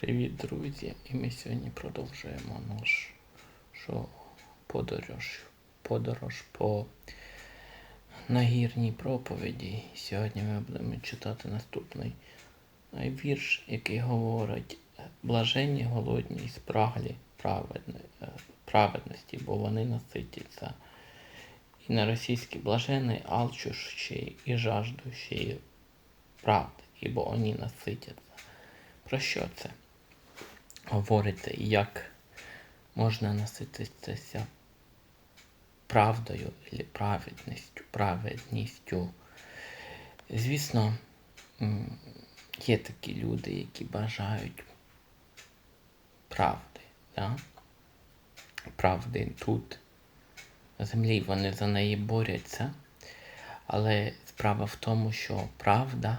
Привіт, друзі! І ми сьогодні продовжуємо нашу подорож, подорож по нагірній проповіді. Сьогодні ми будемо читати наступний вірш, який говорить блаженні, голодні і спраглі праведності, бо вони наситяться. І на російській блажений, алчущий і жаждущий правди, ібо вони наситяться. Про що це говориться і як можна насититися правдою і праведністю, праведністю? Звісно, є такі люди, які бажають правди. Да? Правди тут, на землі, вони за неї борються. Але справа в тому, що правда,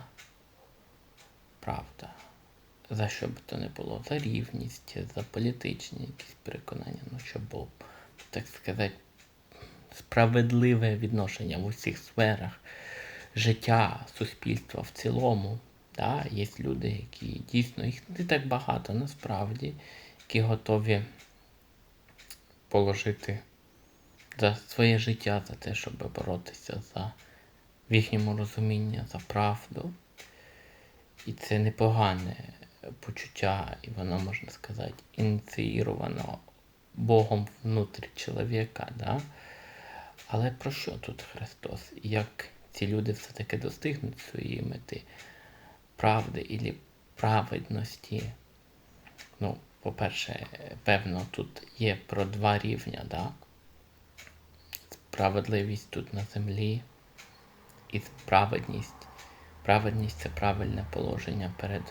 правда, за що б то не було, за рівність, за політичні якісь переконання, ну щоб було, так сказати, справедливе відношення в усіх сферах життя, суспільства в цілому. Да? Є люди, які дійсно, їх не так багато насправді, які готові положити за своє життя, за те, щоб боротися за в їхньому розумінні за правду. І це непогане почуття, і воно, можна сказати, ініціїровано Богом внутрі чоловіка. Да? Але про що тут Христос? Як ці люди все-таки достигнуть своєї мети правди і праведності? Ну, по-перше, певно, тут є про два рівня, да? Справедливість тут на землі і праведність. Праведність це правильне положення перед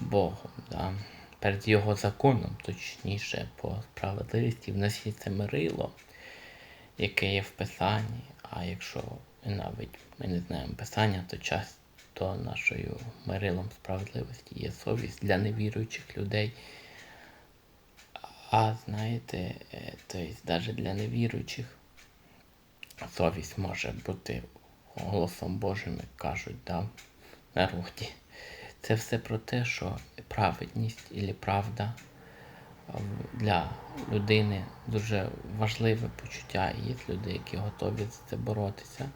Богом, да? перед Його законом, точніше, по справедливості. В нас є це мирило, яке є в Писанні. А якщо навіть ми не знаємо Писання, то часто нашою мирилом справедливості є совість для невіруючих людей. А знаєте, тобто навіть для невіруючих совість може бути голосом Божим, як кажуть, да, народі. Це все про те, що праведність і правда для людини дуже важливе почуття. Є люди, які готові за це боротися.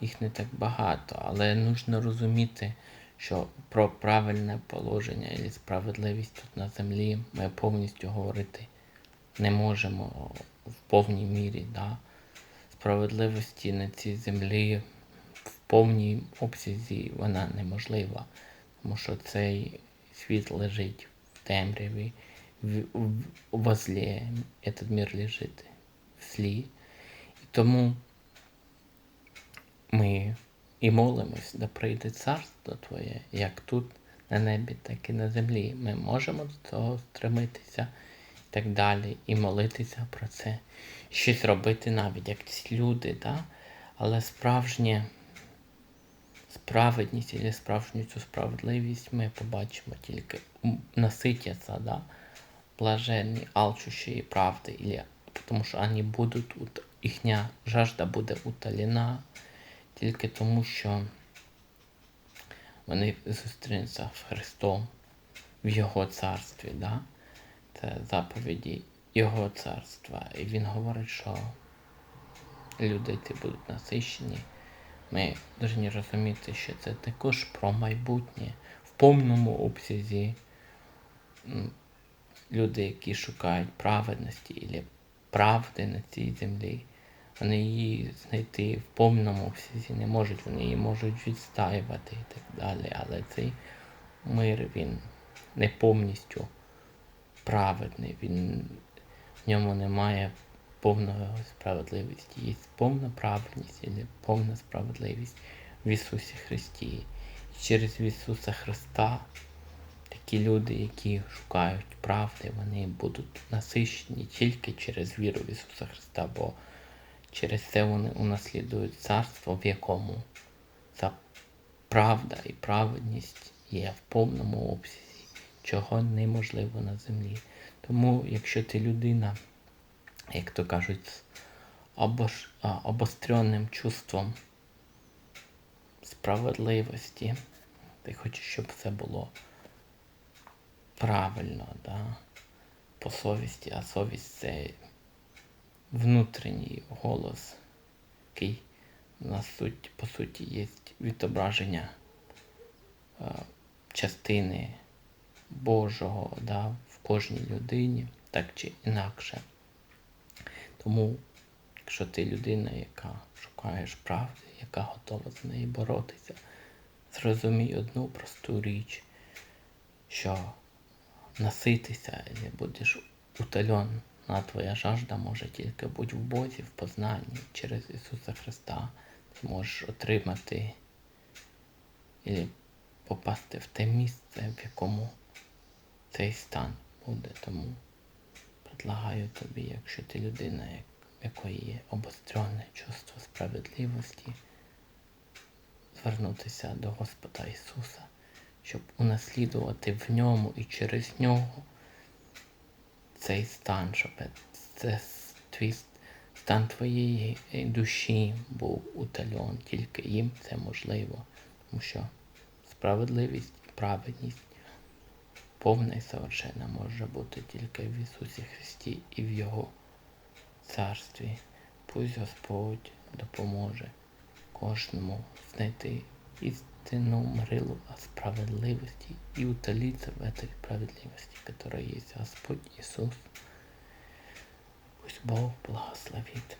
Їх не так багато, але нужно розуміти, що про правильне положення і справедливість тут на землі ми повністю говорити не можемо в повній мірі. Да? Справедливості на цій землі в повній обсязі вона неможлива, тому що цей світ лежить в темряві, в, в, во злі, этот мир лежить в злі. І тому ми і молимось, да прийде царство Твоє, як тут на небі, так і на землі. Ми можемо до цього стремитися і так далі, і молитися про це, щось робити навіть як ці люди, да? але справжнє справедність і справжню цю справедливість ми побачимо тільки наситяться, да? блаженні, алчущі правди, или, тому що вони будуть, їхня жажда буде утолена тільки тому, що вони зустрінуться з Христом в Його царстві. Да? Це заповіді Його царства. І Він говорить, що люди ці будуть насищені. Ми повинні розуміти, що це також про майбутнє в повному обсязі люди, які шукають праведності і правди на цій землі, вони її знайти в повному обсязі не можуть, вони її можуть відстаювати і так далі. Але цей мир він не повністю праведний, він в ньому немає повної справедливості. Є повна праведність і повна справедливість в Ісусі Христі. І через Ісуса Христа такі люди, які шукають правди, вони будуть насищені тільки через віру в Ісуса Христа, бо через це вони унаслідують царство, в якому ця правда і праведність є в повному обсязі, чого неможливо на землі. Тому, якщо ти людина, як то кажуть, з обож... обостренним чувством справедливості, ти хочеш, щоб все було правильно, да, по совісті, а совість це внутрішній голос, який на суть, по суті є відображення е, частини Божого да, в кожній людині, так чи інакше. Тому, якщо ти людина, яка шукаєш правди, яка готова за неї боротися, зрозумій одну просту річ, що наситися і будеш утольон, а твоя жажда може тільки бути в Бозі, в познанні через Ісуса Христа. Ти можеш отримати і попасти в те місце, в якому цей стан буде. Тому предлагаю тобі, якщо ти людина, як- якої є обостренне чувство справедливості, звернутися до Господа Ісуса, щоб унаслідувати в ньому і через нього цей стан, щоб це твій стан твоєї е, душі був утольон. Тільки їм це можливо, тому що справедливість і праведність повна і совершенна може бути тільки в Ісусі Христі і в Його царстві. Пусть Господь допоможе кожному знайти истину мрилу о справедливости и утолиться в этой справедливости, которая есть Господь Иисус. Пусть Бог благословит.